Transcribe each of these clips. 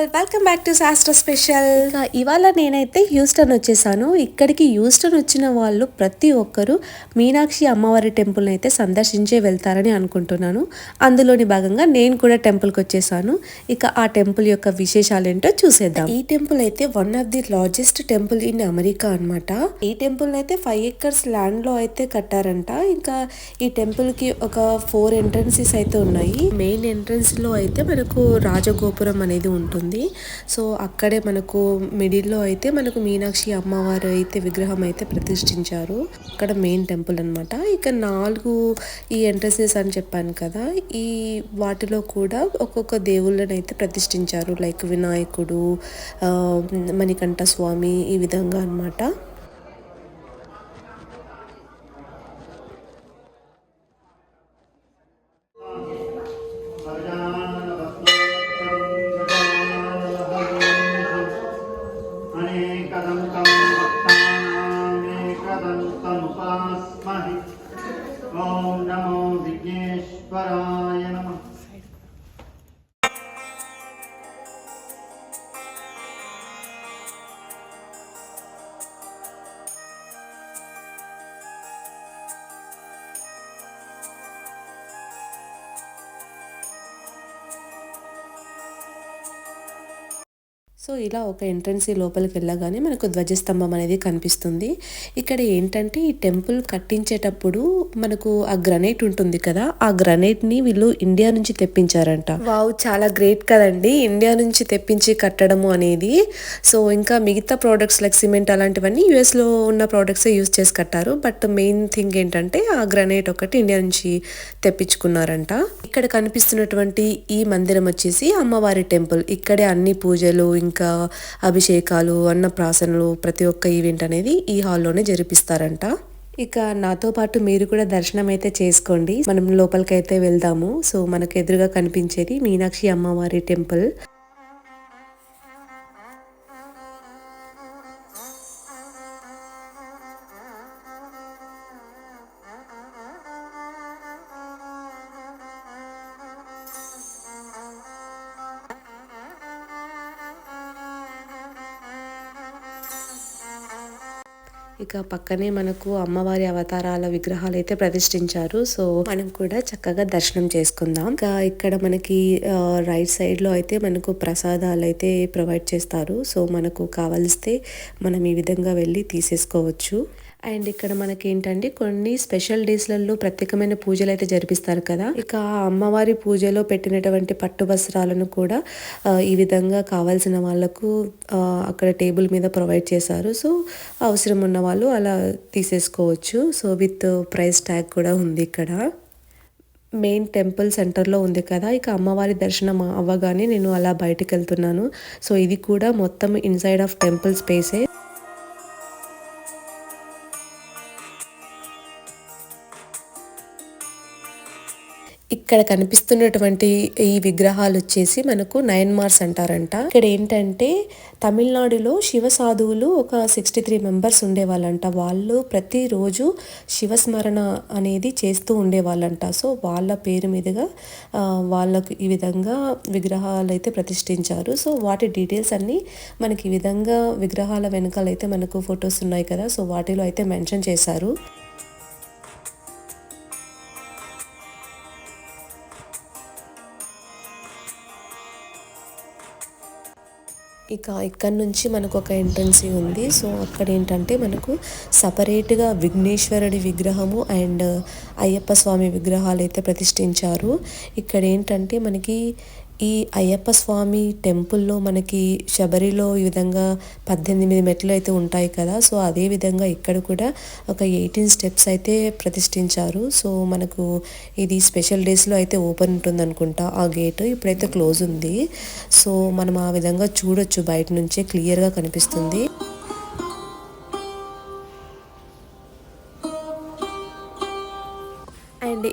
All welcome back to Shastra special ఇక ఇవాళ నేనైతే హ్యూస్టన్ వచ్చేసాను. ఇక్కడికి హ్యూస్టన్ వచ్చిన వాళ్ళు ప్రతి ఒక్కరూ మీనాక్షి అమ్మవారి టెంపుల్ అయితే సందర్శించే వెళ్తారని అనుకుంటున్నాను. అందులోని భాగంగా నేను కూడా టెంపుల్కి వచ్చేసాను. ఇక ఆ టెంపుల్ యొక్క విశేషాలు ఏంటో చూసేద్దాం. ఈ టెంపుల్ అయితే one of the largest temple in America అన్నమాట. ఈ టెంపుల్ అయితే ఫైవ్ ఎకర్స్ ల్యాండ్లో అయితే కట్టారంట. ఇంకా ఈ టెంపుల్కి ఒక ఫోర్ ఎంట్రన్సెస్ అయితే ఉన్నాయి. మెయిన్ ఎంట్రన్స్లో అయితే మనకు రాజగోపురం అనేది ఉంటుంది. సో అక్కడే మనకు మిడిల్లో అయితే మనకు మీనాక్షి అమ్మవారు అయితే విగ్రహం అయితే ప్రతిష్ఠించారు. అక్కడ మెయిన్ టెంపుల్ అన్నమాట. ఇక నాలుగు ఈ ఎంట్రన్సెస్ అని చెప్పాను కదా ఈ వాటిలో కూడా ఒక్కొక్క దేవుళ్ళని అయితే ప్రతిష్ఠించారు. లైక్ వినాయకుడు మణికంఠ స్వామి ఈ విధంగా అనమాట సో ఇలా ఒక ఎంట్రన్సీ లోపలికి వెళ్ళగానే మనకు ధ్వజస్తంభం అనేది కనిపిస్తుంది. ఇక్కడ ఏంటంటే ఈ టెంపుల్ కట్టించేటప్పుడు మనకు ఆ గ్రనైట్ ఉంటుంది కదా ఆ గ్రనైట్ని వీళ్ళు ఇండియా నుంచి తెప్పించారంట. వావ్ చాలా గ్రేట్ కదండి. ఇండియా నుంచి తెప్పించి కట్టడము అనేది. సో ఇంకా మిగతా ప్రోడక్ట్స్ లైక్ సిమెంట్ అలాంటివన్నీ యుఎస్లో ఉన్న ప్రోడక్ట్స్ యూస్ చేసి కట్టారు. బట్ మెయిన్ థింగ్ ఏంటంటే ఆ గ్రనైట్ ఒకటి ఇండియా నుంచి తెప్పించుకున్నారంట. ఇక్కడ కనిపిస్తున్నటువంటి ఈ మందిరం వచ్చేసి అమ్మవారి టెంపుల్. ఇక్కడే అన్ని పూజలు ఇంకా అభిషేకాలు అన్నప్రాసనలు ప్రతి ఒక్క ఈవెంట్ అనేది ఈ హాల్లోనే జరిపిస్తారంట. ఇక నాతో పాటు మీరు కూడా దర్శనం అయితే చేసుకోండి. మనం లోపలికి అయితే వెళ్దాము. సో మనకు ఎదురుగా కనిపించేది మీనాక్షి అమ్మవారి టెంపుల్. ఇక పక్కనే మనకు అమ్మవారి అవతారాల విగ్రహాలు అయితే ప్రతిష్ఠించారు. సో మనం కూడా చక్కగా దర్శనం చేసుకుందాం. ఇంకా ఇక్కడ మనకి రైట్ సైడ్లో అయితే మనకు ప్రసాదాలు అయితే ప్రొవైడ్ చేస్తారు. సో మనకు కావలిస్తే మనం ఈ విధంగా వెళ్ళి తీసేసుకోవచ్చు. అండ్ ఇక్కడ మనకి ఏంటంటే కొన్ని స్పెషల్ డేస్లలో ప్రత్యేకమైన పూజలు అయితే జరిపిస్తారు కదా. ఇక ఆ అమ్మవారి పూజలో పెట్టినటువంటి పట్టు వస్త్రాలను కూడా ఈ విధంగా కావాల్సిన వాళ్ళకు అక్కడ టేబుల్ మీద ప్రొవైడ్ చేశారు. సో అవసరం ఉన్న వాళ్ళు అలా తీసేసుకోవచ్చు. సో విత్ ప్రైస్ ట్యాగ్ కూడా ఉంది ఇక్కడ. మెయిన్ టెంపుల్ సెంటర్లో ఉంది కదా. ఇక అమ్మవారి దర్శనం అవ్వగానే నేను అలా బయటికి వెళ్తున్నాను సో ఇది కూడా మొత్తం ఇన్సైడ్ ఆఫ్ టెంపుల్ స్పేసే. ఇక్కడ కనిపిస్తున్నటువంటి ఈ విగ్రహాలు వచ్చేసి మనకు నైన్ మార్స్ అంటారంట. ఇక్కడ ఏంటంటే తమిళనాడులో శివ సాధువులు ఒక సిక్స్టీ త్రీ మెంబర్స్ ఉండేవాళ్ళంట. వాళ్ళు ప్రతిరోజు శివస్మరణ అనేది చేస్తూ ఉండేవాళ్ళంట. సో వాళ్ళ పేరు మీదుగా వాళ్ళకు ఈ విధంగా విగ్రహాలు అయితే ప్రతిష్ఠించారు. సో వాటి డీటెయిల్స్ అన్నీ మనకి ఈ విధంగా విగ్రహాల వెనకాల అయితే మనకు ఫొటోస్ ఉన్నాయి కదా. సో వాటిలో అయితే మెన్షన్ చేశారు. ఇక ఇక్కడ నుంచి మనకు ఒక ఎంట్రన్సీ ఉంది. సో అక్కడ ఏంటంటే మనకు సపరేట్గా విఘ్నేశ్వరుడి విగ్రహము అండ్ అయ్యప్ప స్వామి విగ్రహాలు అయితే ప్రతిష్ఠించారు. ఇక్కడ ఏంటంటే మనకి ఈ అయ్యప్ప స్వామి టెంపుల్లో మనకి శబరిలో ఈ విధంగా పద్దెనిమిది మెట్లు అయితే ఉంటాయి కదా సో అదే విధంగా ఇక్కడ కూడా ఒక ఎయిటీన్ స్టెప్స్ అయితే ప్రతిష్ఠించారు. సో మనకు ఇది స్పెషల్ డేస్లో అయితే ఓపెన్ ఉంటుంది అనుకుంటా ఆ గేట్ ఇప్పుడైతే క్లోజ్ ఉంది. సో మనం ఆ విధంగా చూడొచ్చు బయట నుంచే క్లియర్గా కనిపిస్తుంది.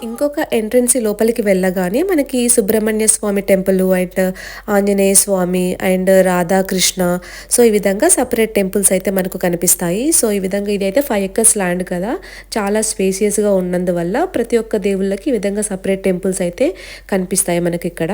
ఇంకొక ఎంట్రన్స్ లోపలికి వెళ్ళగానే మనకి Subrahmanya Swamy temple and Anjaneya Swamy and Radhakrishna. So ఈ విధంగా సపరేట్ టెంపుల్స్ అయితే మనకు కనిపిస్తాయి. సో ఈ విధంగా ఇది అయితే ఫైవ్ ఎకర్స్ ల్యాండ్ కదా. చాలా స్పేసియస్గా ఉన్నందువల్ల ప్రతి ఒక్క దేవుళ్ళకి ఈ విధంగా సపరేట్ టెంపుల్స్ అయితే కనిపిస్తాయి మనకి ఇక్కడ.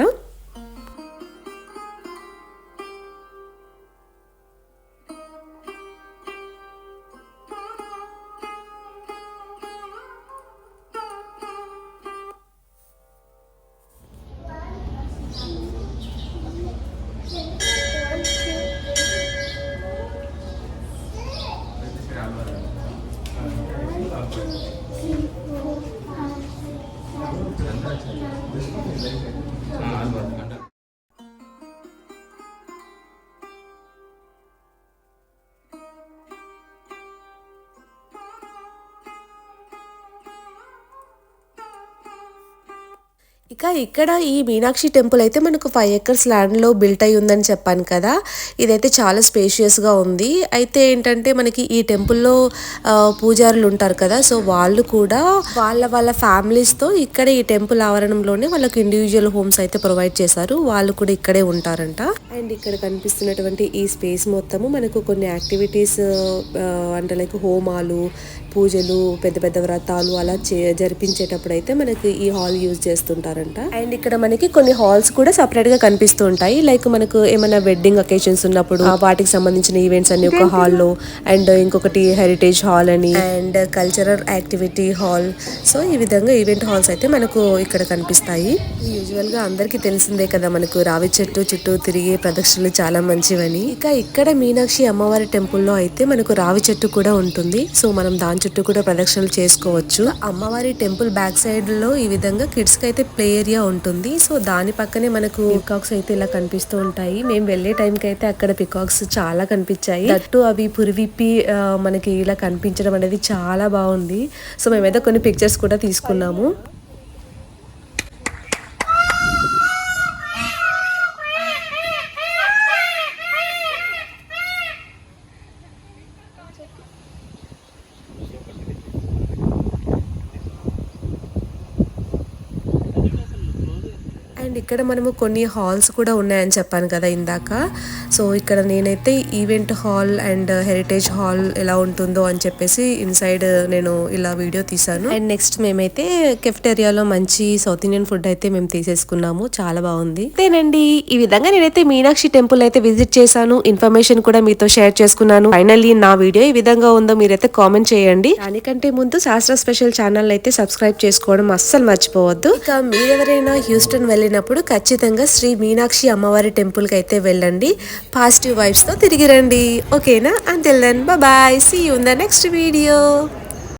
嗯，安、嗯、稳。嗯 ఇక ఇక్కడ ఈ మీనాక్షి టెంపుల్ అయితే మనకు ఫైవ్ ఎకర్స్ ల్యాండ్లో బిల్ట్ అయి ఉందని చెప్పాను కదా. ఇదైతే చాలా స్పేషియస్గా ఉంది. అయితే ఏంటంటే మనకి ఈ టెంపుల్లో పూజారులు ఉంటారు కదా సో వాళ్ళు కూడా వాళ్ళ వాళ్ళ ఫ్యామిలీస్తో ఇక్కడ ఈ టెంపుల్ ఆవరణంలోనే వాళ్ళకి ఇండివిజువల్ హోమ్స్ అయితే ప్రొవైడ్ చేశారు. వాళ్ళు కూడా ఇక్కడే ఉంటారంట. అండ్ ఇక్కడ కనిపిస్తున్నటువంటి ఈ స్పేస్ మొత్తము మనకు కొన్ని యాక్టివిటీస్ అంటే లైక్ హోమాలు పూజలు పెద్ద పెద్ద వ్రతాలు అలా చే జరిపించేటప్పుడు అయితే మనకి ఈ హాల్ యూజ్ చేస్తుంటారంట. అండ్ ఇక్కడ మనకి కొన్ని హాల్స్ కూడా సపరేట్గా కనిపిస్తూ ఉంటాయి. లైక్ మనకు ఏమైనా వెడ్డింగ్ అకేషన్స్ ఉన్నప్పుడు ఆ వాటికి సంబంధించిన ఈవెంట్స్ అన్ని ఒక హాల్లో అండ్ ఇంకొకటి హెరిటేజ్ హాల్ అని and cultural activity hall. So ఈ విధంగా ఈవెంట్ హాల్స్ అయితే మనకు ఇక్కడ కనిపిస్తాయి. యూజువల్గా అందరికీ తెలిసిందే కదా మనకు రావి చెట్టు చుట్టూ తిరిగే ప్రదక్షిణలు చాలా మంచివని. ఇక ఇక్కడ మీనాక్షి అమ్మవారి టెంపుల్లో అయితే మనకు రావి చెట్టు కూడా ఉంటుంది. సో మనం దాని చుట్టూ కూడా ప్రదక్షిణలు చేసుకోవచ్చు. అమ్మవారి టెంపుల్ బ్యాక్ సైడ్లో ఈ విధంగా కిడ్స్కి అయితే ప్లే ఏరియా ఉంటుంది. సో దాని పక్కనే మనకు పికాక్స్ అయితే ఇలా కనిపిస్తూ ఉంటాయి. మేము వెళ్ళే టైం కి అయితే అక్కడ పికాక్స్ చాలా కనిపించాయి. దట్టు అవి పురివిప్పి ఆ, మనకి ఇలా కనిపించడం అనేది చాలా బాగుంది. సో మేమైతే కొన్ని పిక్చర్స్ కూడా తీసుకున్నాము. అండ్ ఇక్కడ మనము కొన్ని హాల్స్ కూడా ఉన్నాయని చెప్పాను కదా ఇందాక. సో ఇక్కడ నేనైతే event hall and heritage hall ఎలా ఉంటుందో అని చెప్పేసి ఇన్సైడ్ నేను ఇలా వీడియో తీసాను అండ్ నెక్స్ట్ మేమైతే కెఫ్టేరియాలో మంచి సౌత్ ఇండియన్ ఫుడ్ అయితే మేము తీసేసుకున్నాము. చాలా బాగుంది. అంతేనండి ఈ విధంగా నేనైతే మీనాక్షి టెంపుల్ అయితే విజిట్ చేశాను. ఇన్ఫర్మేషన్ కూడా మీతో షేర్ చేసుకున్నాను. ఫైనల్లీ నా వీడియో ఈ విధంగా ఉందో మీరైతే కామెంట్ చేయండి. దానికంటే ముందు శాస్త్ర స్పెషల్ ఛానల్ అయితే సబ్స్క్రైబ్ చేసుకోవడం అస్సలు మర్చిపోవద్దు. ఇక మీరెవరైనా హ్యూస్టన్ వెళ్ళినప్పుడు ఖచ్చితంగా శ్రీ మీనాక్షి అమ్మవారి టెంపుల్కి అయితే వెళ్ళండి. పాజిటివ్ వైబ్స్తో తిరిగి రండి. ఓకేనా? Until then bye see you in the next video